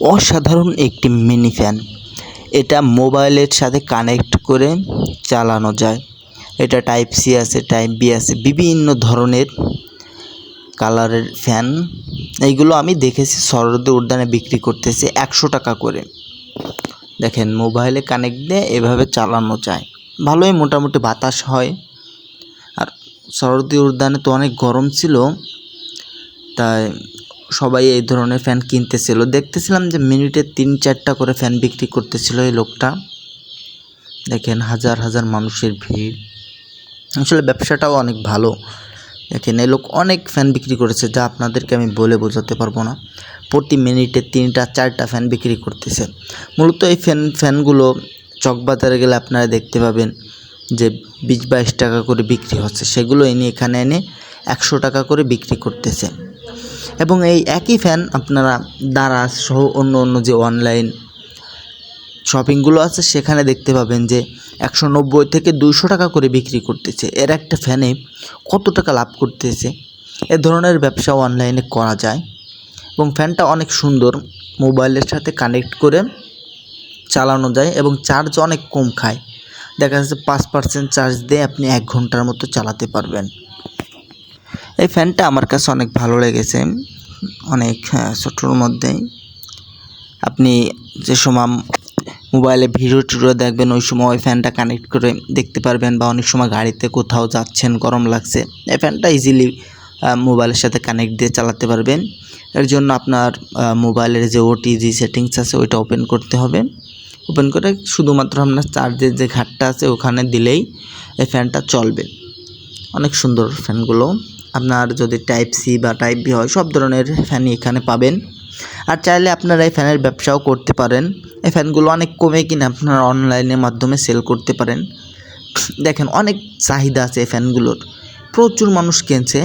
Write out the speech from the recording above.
অসাধারণ একটি mini fan. এটা মোবাইলের সাথে কানেক্ট করে চালানো যায়। এটা টাইপ সি আছে টাইপ বি আছে, বিভিন্ন ধরনের কালারের ফ্যান। এইগুলো আমি দেখেছি শরৎ উদ্যানে বিক্রি করতেছে একশো টাকা করে। দেখেন, মোবাইলে কানেক্ট দিয়ে এভাবে চালানো যায়। ভালোই মোটামুটি বাতাস হয়। আর শরৎ উদ্যানে তো অনেক গরম ছিল, তাই সবাই এই ধরনের ফ্যান কিনতেছিল। দেখতেছিলাম যে মিনিটে তিন, চারটা করে ফ্যান বিক্রি করতেছিল এই লোকটা। দেখেন হাজার হাজার মানুষের ভিড়। আসলে ব্যবসাটাও অনেক ভালো। দেখেন এই লোক অনেক ফ্যান বিক্রি করেছে, যা আপনাদেরকে আমি বলে বোঝাতে পারব না। প্রতি মিনিটে তিনটা, চারটা ফ্যান বিক্রি করতেছে। মূলত এই ফ্যান ফ্যানগুলো চকবাজারে গেলে আপনারা দেখতে পাবেন যে বিশ, বাইশ টাকা করে বিক্রি হচ্ছে। সেগুলো এনে এখানে এনে একশো টাকা করে বিক্রি করতেছে। এবং এই একই ফ্যান আপনারা দারাজ সহ অন্য অন্য যে অনলাইন শপিংগুলো আছে, সেখানে দেখতে পাবেন যে একশো নব্বই থেকে দুইশো টাকা করে বিক্রি করতেছে। এর একটা ফ্যানে কত টাকা লাভ করতেছে? এ ধরনের ব্যবসা অনলাইনে করা যায় এবং ফ্যানটা অনেক সুন্দর। মোবাইলের সাথে কানেক্ট করে চালানো যায় এবং চার্জ অনেক কম খায়। দেখা যাচ্ছে পাঁচ পার্সেন্ট চার্জ দিয়ে আপনি এক ঘণ্টার মতো চালাতে পারবেন। এই ফ্যানটা আমার কাছে অনেক ভালো লেগেছে অনেক হ্যাঁ, ছোটোর মধ্যেই। আপনি যে সময় মোবাইলে ভিডিও টিডিও দেখবেন ওই সময় ওই ফ্যানটা কানেক্ট করে দেখতে পারবেন বা অনেক সময় গাড়িতে কোথাও যাচ্ছেন গরম লাগছে এই ফ্যানটা ইজিলি মোবাইলের সাথে কানেক্ট দিয়ে চালাতে পারবেন। এর জন্য আপনার মোবাইলের যে ওটিজি সেটিংস আছে ওইটা ওপেন করতে হবে। ওপেন করে শুধুমাত্র আপনার চার্জের যে ঘাটটা আছে ওখানে দিলেই এই ফ্যানটা চলবে। অনেক সুন্দর ফ্যানগুলো। আপনার যদি টাইপ সি বা টাইপ বি হয়, সব ধরনের ফ্যানই এখানে পাবেন। আর চাইলে আপনারা এই ফ্যানের ব্যবসাও করতে পারেন। এই ফ্যানগুলো অনেক কমে কিনে আপনারা অনলাইনের মাধ্যমে সেল করতে পারেন। দেখেন, অনেক চাহিদা আছে এই ফ্যানগুলোর প্রচুর মানুষ কিনছে।